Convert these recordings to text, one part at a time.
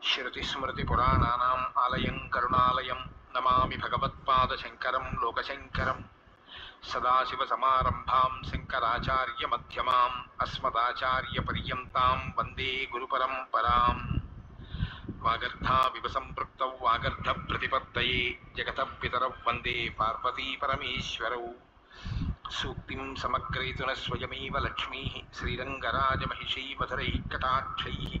వాల్మీకికోకిలం శృతిస్మృతిపురాణానాम् ఆలయం కరుణాలయం నమామి భగవత్పాదశంకరం లోకశంకరం. సదాశివసమారంభాం శంకరాచార్యమధ్యమాం అస్మదాచార్యపర్యంతాం వందే గురుపరంపరాం. వాగర్ధావివ సంపృక్త వాగర్ధ ప్రతిపత్తయే జగత పితరౌ వందే పార్వతీపరమేశ్వరౌ సూక్తిం సమగ్రయతున స్వయమేవ లక్ష్మీ శ్రీరంగరాజమహిషీ మధురై కటాక్షై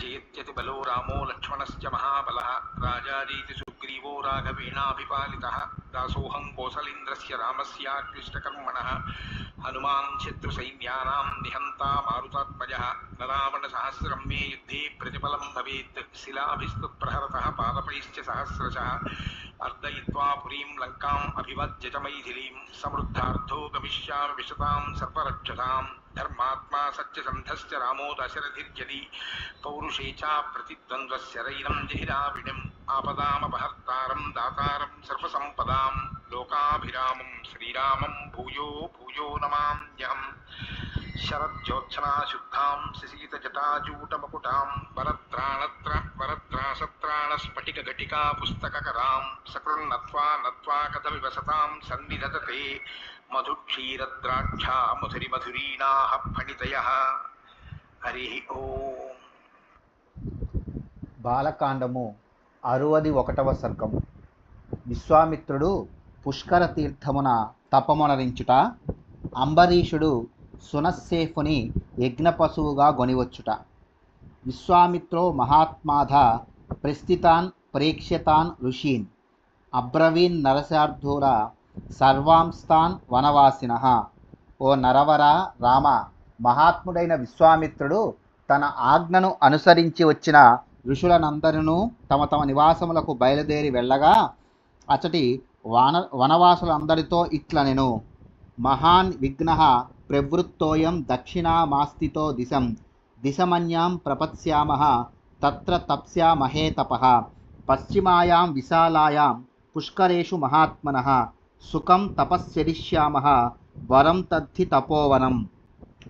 जयत्यति बलो रामो लक्ष्मणस्य महाबलः। राजादीति सुग्रीवो राघवेणाभिपालितः। दासोऽहं कोसलेन्द्रस्य रामस्याक्लिष्टकर्मणः हनुमान् शत्रुसैन्यानां निहन्ता मारुतात्मजः। नरावणसहस्रं मे युद्धे प्रतिफलं भवेत्। शिलाभिस्तुप्रहरतः पादपैश्च सहस्रशः। अर्दयित्वा पुरीं लङ्काम् अभिवज्य च मैथिलीं। समृद्धार्थो गमिष्यामि विशतां सर्वरक्षताम् धर्मात्मा सत्यसन्धस्य रामो दशरथिर्यदि पौरुषे च प्रतिद्वन्द्वस्य रैनं जहिराविणम्। आपदामपहर्तारं दातारं सर्वसम्पदां लोकाभिरामं श्रीरामं भूयो भूयो नमाम्यहम्। శరజ్యోత్సనా శుద్ధాం శిశీతజటాజూటమకుటాం వరత్రాణత్ర వరత్రాసత్రాణ స్ఫటిక ఘటికా పుస్తకరాం సకృన్నత్వా నత్వా కథమివసతాం సన్నిధతతే మధుక్షీరద్రాక్షా మధురి మధురీనాహ ఫణితయ హరి ఓం బాలకాండము అరువది ఒకటవ సర్గం. విశ్వామిత్రుడు పుష్కర తీర్థమున తపమునరించుట అంబరీషుడు సునస్సేఫుని యజ్ఞపశువుగా గొనివచ్చుట. విశ్వామిత్రో మహాత్మాధ ప్రస్థితాన్ ప్రేక్ష్యతాన్ ఋషీన్. అబ్రవీన్ నరసార్థూర సర్వాంస్తాన్ వనవాసిన. ఓ నరవర రామ మహాత్ముడైన విశ్వామిత్రుడు తన ఆజ్ఞను అనుసరించి వచ్చిన ఋషులనందరినూ తమ తమ నివాసములకు బయలుదేరి వెళ్ళగా అచటి వాన వనవాసులందరితో ఇట్లనెను. మహాన్ విఘ్న ప్రవృత్తోయం దక్షిణామాస్థితో దిశం. దిశమన్యాం ప్రపత్స్యామ తత్ర తప్స్యామహే తప. పశ్చిమాయాం విశాలాయాం పుష్కరేషు మహాత్మన. సుఖం తపస్యరిష్యామ వరం తద్ధి తపోవనం.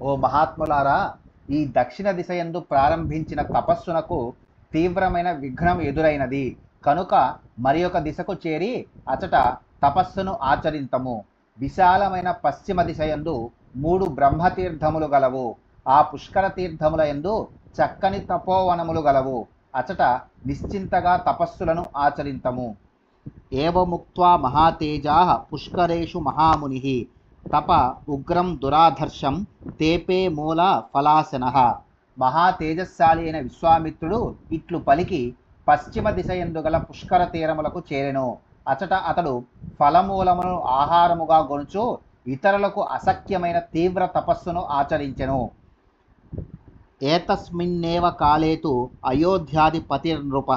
ఓ మహాత్ములారా ఈ దక్షిణ దిశ యందు ప్రారంభించిన తపస్సునకు తీవ్రమైన విఘ్నం ఎదురైనది. కనుక మరి ఒక దిశకు చేరి అచట తపస్సును ఆచరింతము. విశాలమైన పశ్చిమ దిశ యందు మూడు బ్రహ్మతీర్థములు గలవు. ఆ పుష్కర తీర్థముల యందు చక్కని తపోవనములు గలవు. అచట నిశ్చింతగా తపస్సులను ఆచరింతము. ఏవముక్త్వా మహాతేజా పుష్కరేషు మహాముని తప ఉగ్రం దురాధర్షం తేపే మూల ఫలాసన. మహాతేజస్శాలి అయిన విశ్వామిత్రుడు ఇట్లు పలికి పశ్చిమ దిశ ఎందుగల పుష్కర తీరములకు చేరెను. అచట అతడు ఫలమూలమును ఆహారముగా గొనుచు ఇతరులకు అసఖ్యమైన తీవ్ర తపస్సును ఆచరించెను. ఏతస్మిన్నేవ కాలేతు అయోధ్యాధిపతిర్నృప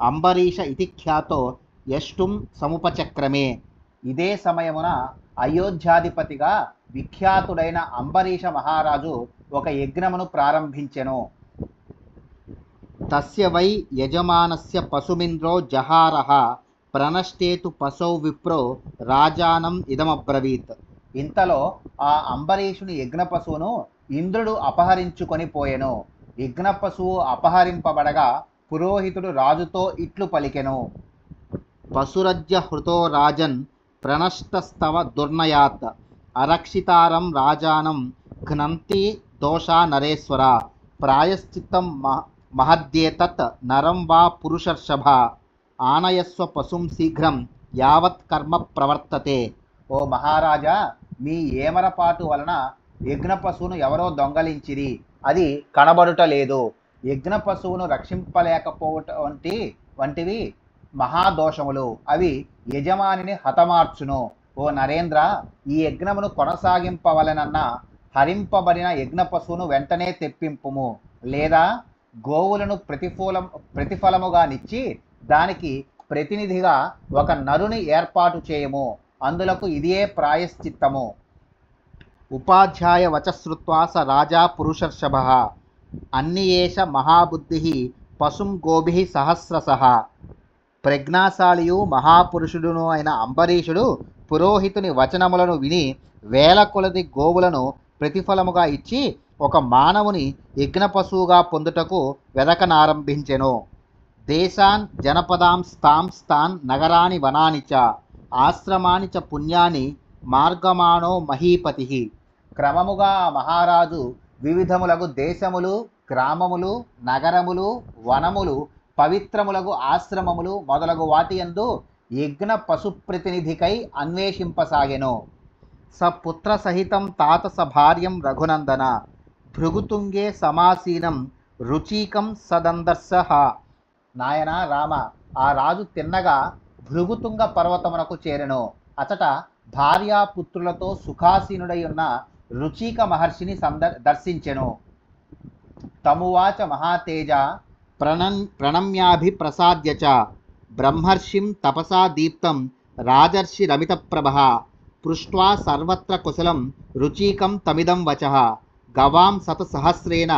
అంబరీష ఇతి ఖ్యాతో యష్టుం సముపచక్రమే. ఇదే సమయమున అయోధ్యాధిపతిగా విఖ్యాతుడైన అంబరీష మహారాజు ఒక యజ్ఞమును ప్రారంభించెను. తస్య వై యజమానస్య పశుమింద్రో జహారః ప్రణష్టేతు పశౌ విప్రో రాజానం ఇదమబ్రవీత్. ఇంతలో ఆ అంబరీషుని యజ్ఞ పశువును ఇంద్రుడు అపహరించుకొని పోయెను. యజ్ఞ పశువు అపహరింపబడగా పురోహితుడు రాజుతో ఇట్లు పలికెను. పశురజ్య హృతో రాజన్ ప్రణష్టస్తవ దుర్నయాత్. అరక్షితారం రాజానం ఘ్నంతి దోషా నరేశ్వర. ప్రాయశ్చిత్తం మహ మహద్యేతత్ నరం వా పురుషర్షభ. ఆనయస్వ పశుం శీఘ్రం యావత్ కర్మ ప్రవర్తతే. ఓ మహారాజా మీ ఏమరపాటు వలన యజ్ఞ పశువును ఎవరో దొంగలించిరి. అది కనబడుట లేదు. యజ్ఞ పశువును రక్షింపలేకపోవట వంటి వంటివి మహాదోషములు. అవి యజమానిని హతమార్చును. ఓ నరేంద్ర ఈ యజ్ఞమును కొనసాగింపవలనన్న హరింపబడిన యజ్ఞ పశువును వెంటనే తెప్పింపుము. లేదా గోవులను ప్రతిఫూలం ప్రతిఫలముగా నిచ్చి దానికి ప్రతినిధిగా ఒక నరుని ఏర్పాటు చేయము. అందులకు ఇదే ప్రాయశ్చిత్తము. ఉపాధ్యాయ వచశ్రుత్వాస రాజా పురుషర్షభ. అన్నియేష మహాబుద్ధి పశుం గోభి సహస్రశ. ప్రజ్ఞాశాలియు మహాపురుషుడును అయిన అంబరీషుడు పురోహితుని వచనములను విని వేల కొలది గోవులను ప్రతిఫలముగా ఇచ్చి ఒక మానవుని యజ్ఞ పశువుగా పొందుటకు వెదకనారంభించెను. దేశాన్ జనపదాం స్థాం స్థాన్ నగరాని వనాని చ ఆశ్రమాని చ పుణ్యాన్ని మార్గమానో మహీపతి. క్రమముగా ఆ మహారాజు వివిధములగు దేశములు గ్రామములు నగరములు వనములు పవిత్రములగు ఆశ్రమములు మొదలగు వాటి యందు యజ్ఞ పశుప్రతినిధికై అన్వేషింపసాగెను. స పుత్ర సహితం తాత స భార్యం రఘునందన. భృగుతుంగే సమాసీనం రుచీకం సదందర్శ. నాయన రామ ఆ రాజు తిన్నగా భృగుతుంగ పర్వతమునకు చేరెను. అచట భార్యాపుత్రులతో సుఖాసీనుడై ఉన్న రుచిక మహర్షిని సందర్ దర్శించెను. తమువాచ మహాతేజ ప్రణన్ ప్రణమ్యాభిప్రసాద్య చ బ్రహ్మర్షిం తపసా దీప్తం రాజర్షి రమితప్రభ పృష్ట్వా సర్వత్ర కుశలం రుచీకం తమిదం వచ గవాం శతసహస్రేణ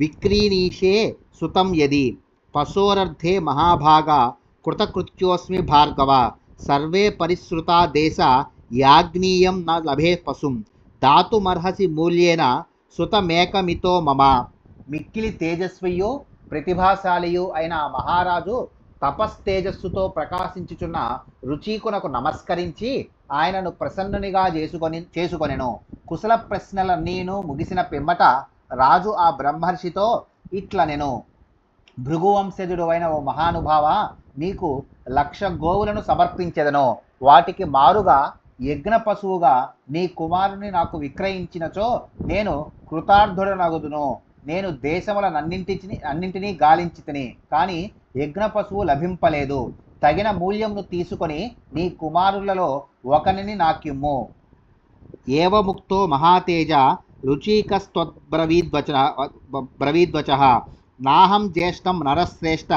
విక్రీణీషే సుతం యది పశోరర్థే మహాభాగా కృతకృత్యోస్మి భార్గవ. సర్వే పరిశ్రుతా దేశ యాజ్ఞీయం న లభే పశుం. దాతుమర్హసి మూల్యేన సుతమేకమితో మమ. మిక్కిలి తేజస్వియు ప్రతిభాశాలియు అయిన ఆ మహారాజు తపస్తేజస్సుతో ప్రకాశించుచున్న రుచీకునకు నమస్కరించి ఆయనను ప్రసన్నునిగా చేసుకొని చేసుకొనెను. కుశల ప్రశ్నలన్నీను ముగిసిన పిమ్మట రాజు ఆ బ్రహ్మర్షితో ఇట్లనెను. భృగువంశజుడు అయిన ఓ మహానుభావ నీకు లక్ష గోవులను సమర్పించెదను. వాటికి మారుగా యజ్ఞ పశువుగా నీ కుమారుని నాకు విక్రయించినచో నేను కృతార్థుడనగుదును. నేను దేశములనన్నింటిని అన్నింటినీ గాలించి తిని కానీ యజ్ఞ పశువు లభింపలేదు. తగిన మూల్యంను తీసుకొని నీ కుమారులలో ఒకనిని నాకిమ్ము. ఏవముక్తో మహాతేజ రుచీకస్త్వబ్రవీద్వచ బ్రవీద్వచ. నాహం జ్యేష్టం నరశ్రేష్ఠ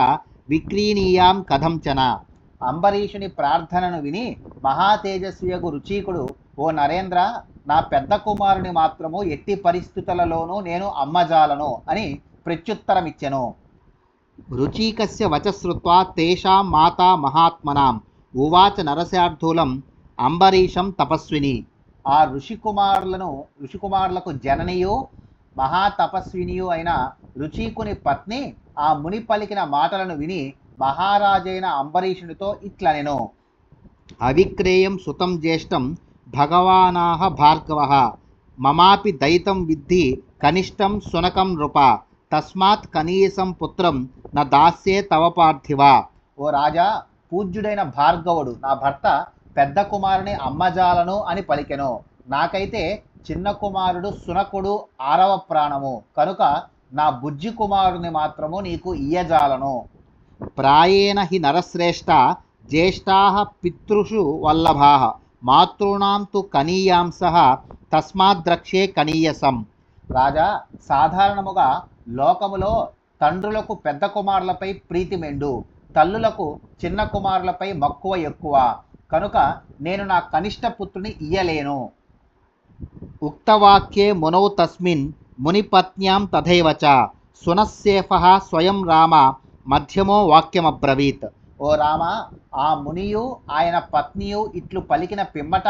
విక్రీణీయాం కథంచన అంబరీషుని ప్రార్థనను విని మహాతేజస్వియకు రుచీకుడు ఓ నరేంద్ర నా పెద్ద కుమారుని మాత్రము ఎట్టి పరిస్థితులలోనూ నేను అమ్మజాలను అని ప్రత్యుత్తరమిచ్చెను. రుచీకస్య వచశ్రుత్వా తేషాం మాతా మహాత్మనాం. ఉవాచ నరశార్థూలం అంబరీషం తపస్విని. ఆ ఋషికుమారులను ఋషికుమారులకు జననియు మహాతపస్వినియు అయిన రుచీకుని పత్ని ఆ ముని పలికిన మాటలను విని మహారాజైన అంబరీషునితో ఇట్లనెను. అవిక్రేయం సుతం జ్యేష్టం భగవానాహ భార్గవ. మమాపి దయితం విద్ధి కనిష్టం సునకం నృప. తస్మాత్ కనీసం పుత్రం నా దాస్యే తవ పార్థివ. ఓ రాజా పూజ్యుడైన భార్గవుడు నా భర్త పెద్ద కుమారుని అమ్మజాలను అని పలికెను. నాకైతే చిన్న కుమారుడు సునకుడు ఆరవ ప్రాణము. కనుక నా బుజ్జి కుమారుని మాత్రము నీకు ఇయ్యజాలను. ప్రాయేణ హి నరశ్రేష్ఠ జ్యేష్ఠా పితృషు వల్లభా మాతృణాం తు కనీయాంశ తస్మాద్రక్షే కనీయసం. రాజా సాధారణముగా లోకములో తండ్రులకు పెద్ద కుమారులపై ప్రీతి మెండు. తల్లులకు చిన్న కుమారులపై మక్కువ ఎక్కువ. కనుక నేను నా కనిష్ట పుత్రుని ఇయ్యలేను. ఉక్తవాక్యే మునౌ తస్మిన్ మునిపత్న్యాం తథైవ చ సునస్సేఫ స్వయం రామ మధ్యమో వాక్యమబ్రవీత్ ఓ రామ ఆ మునియు ఆయన పత్నియు ఇట్లు పలికిన పిమ్మట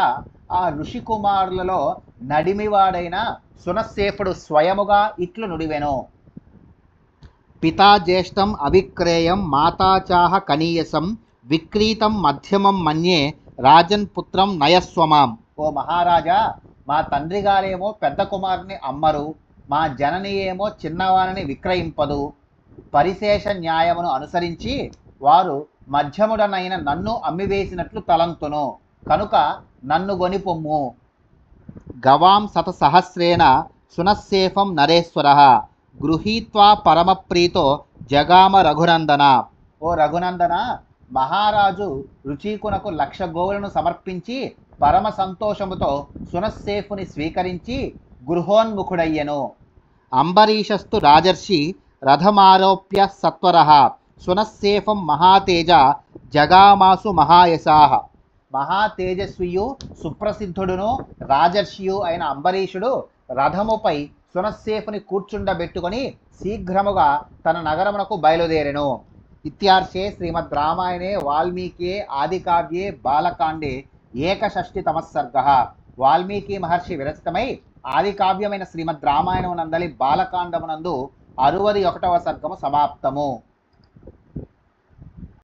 ఆ ఋషి కుమారులలో నడిమివాడైన సునస్సేఫుడు స్వయముగా ఇట్లు నుడివెను పితా జ్యేష్టం అవిక్రేయం మాతాచాహ కనీయసం విక్రీతం మధ్యమం మన్యే రాజన్ పుత్రం నయస్వమాం ఓ మహారాజా మా తండ్రి గారేమో పెద్ద కుమారుని అమ్మరు మా జనని ఏమో చిన్నవారిని విక్రయింపదు. పరిశేష న్యాయమును అనుసరించి వారు మధ్యముడనైన నన్ను అమ్మివేసినట్లు తలంతును. కనుక నన్ను గొనిపొమ్ము. గవాం శత సహస్రేణ సునస్సేఫం నరేశ్వర. గృహీత్వా పరమప్రీతో జగామ రఘునందన. ఓ రఘునందన మహారాజు రుచీకునకు లక్ష గోవులను సమర్పించి పరమ సంతోషముతో సునస్సేఫుని స్వీకరించి గృహోన్ముఖుడయ్యెను. అంబరీషస్తు రాజర్షి రథమారోప్య సత్వర. సునస్సేఫం మహాతేజ జగామాసు మహాయశాహ మహాతేజస్వియు సుప్రసిద్ధుడును రాజర్షియు అయిన అంబరీషుడు రథముపై సునస్సేఫుని కూర్చుండబెట్టుకొని శీఘ్రముగా తన నగరమునకు బయలుదేరెను. ఇత్యార్షే శ్రీమద్ రామాయణే వాల్మీకి ఆదికావ్యే బాలకాండే ఏకషష్టితమ సర్గ వాల్మీకి మహర్షి విరచితమై ఆదికావ్యమైన శ్రీమద్ రామాయణమునందలి బాలకాండమునందు అరువది ఒకటవ సర్గము సమాప్తము.